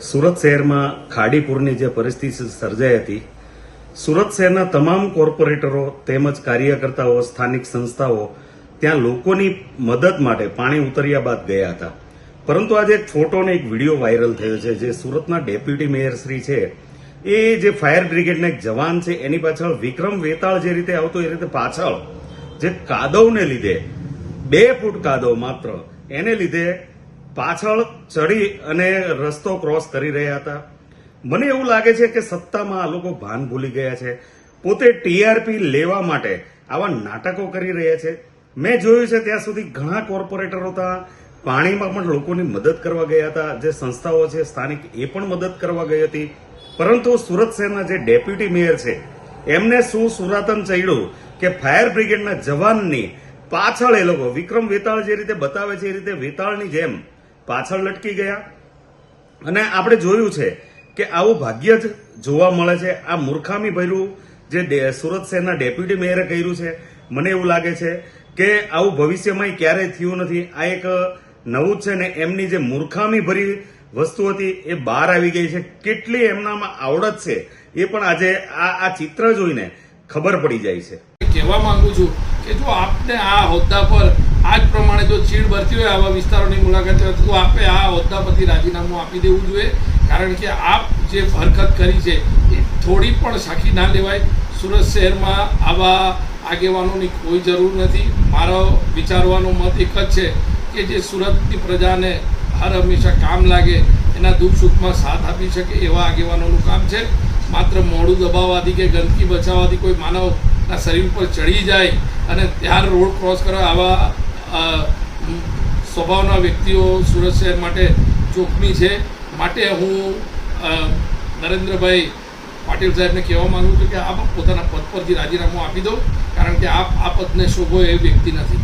સુરત શહેરમાં ખાડીપુરની જે પરિસ્થિતિ સર્જાઈ હતી, સુરત શહેરના તમામ કોર્પોરેટરો તેમજ કાર્યકર્તાઓ, સ્થાનિક સંસ્થાઓ ત્યાં લોકોની મદદ માટે પાણી ઉતર્યા બાદ ગયા હતા. પરંતુ આજે એક ફોટો અને એક વીડિયો વાયરલ થયો છે, જે સુરતના ડેપ્યુટી મેયર શ્રી છે. એ જે ફાયર બ્રિગેડના એક જવાન છે, એની પાછળ વિક્રમ વેતાળ જે રીતે આવતો એ રીતે પાછળ જે કાદવને લીધે, બે ફૂટ કાદવ માત્ર, એને લીધે પાછળ ચડી અને રસ્તો ક્રોસ કરી રહ્યા હતા. મને એવું લાગે છે કે સત્તામાં આ લોકો ભાન ભૂલી ગયા છે. પોતે ટીઆરપી લેવા માટે આવા નાટકો કરી રહ્યા છે. મેં જોયું છે ત્યાં સુધી ઘણા કોર્પોરેટરો હતા. પાણીમાં પણ લોકોની મદદ કરવા ગયા હતા. જે સંસ્થાઓ છે, સ્થાનિક, એ પણ મદદ કરવા ગઈ હતી. પરંતુ સુરત શહેરના જે ડેપ્યુટી મેયર છે, એમને શું સુરાતન ચડ્યું કે ફાયર બ્રિગેડના જવાનની પાછળ એ લોકો વિક્રમ વેતાળ જે રીતે બતાવે છે, એ રીતે વેતાળની જેમ પાછળ લટકી ગયા. અને આપણે જોયું છે કે આવું ભાગ્ય જ જોવા મળે છે. આ મૂર્ખામી ભર્યું જે સુરત શહેરના ડેપ્યુટી મેયરે કર્યું છે, મને એવું લાગે છે કે આવું ભવિષ્યમાં ક્યારેય થયું નથી. આ એક નવું જ છે ને એમની જે મૂર્ખામી ભરી વસ્તુ હતી એ બહાર આવી ગઈ છે. કેટલી એમનામાં આવડત છે એ પણ આજે આ આ ચિત્ર જોઈને ખબર પડી જાય છે. કહેવા માંગુ છું કે જો આપને આ હોદ્દા પર આ જ પ્રમાણે જો ચીડ ભરતી હોય આવા વિસ્તારોની મુલાકાત, તો આપે આ હોદ્દા પરથી રાજીનામું આપી દેવું જોઈએ. કારણ કે આપ જે હરકત કરી છે, એ થોડી પણ સાખી ના લેવાય. સુરત શહેરમાં આવા આગેવાનોની કોઈ જરૂર નથી. મારો વિચારવાનો મત એક જ છે કે જે સુરતની પ્રજાને હર હંમેશા કામ લાગે, એના દુઃખ સુખમાં સાથ આપી શકે એવા આગેવાનોનું કામ છે. માત્ર મોડું દબાવવાથી કે ગંદકી બચાવવાથી કોઈ માનવના શરીર પર ચડી જાય અને ત્યાર રોડ ક્રોસ કરવા આવા સ્વભાવના વ્યક્તિઓ સુરત શહેર માટે જોખમી છે. માટે હું નરેન્દ્રભાઈ પાટીલ સાહેબને કહેવા માગું છું કે આપ પોતાના પદ પરથી રાજીનામું આપી દો, કારણ કે આપ, આ પદને શોભો એ વ્યક્તિ નથી.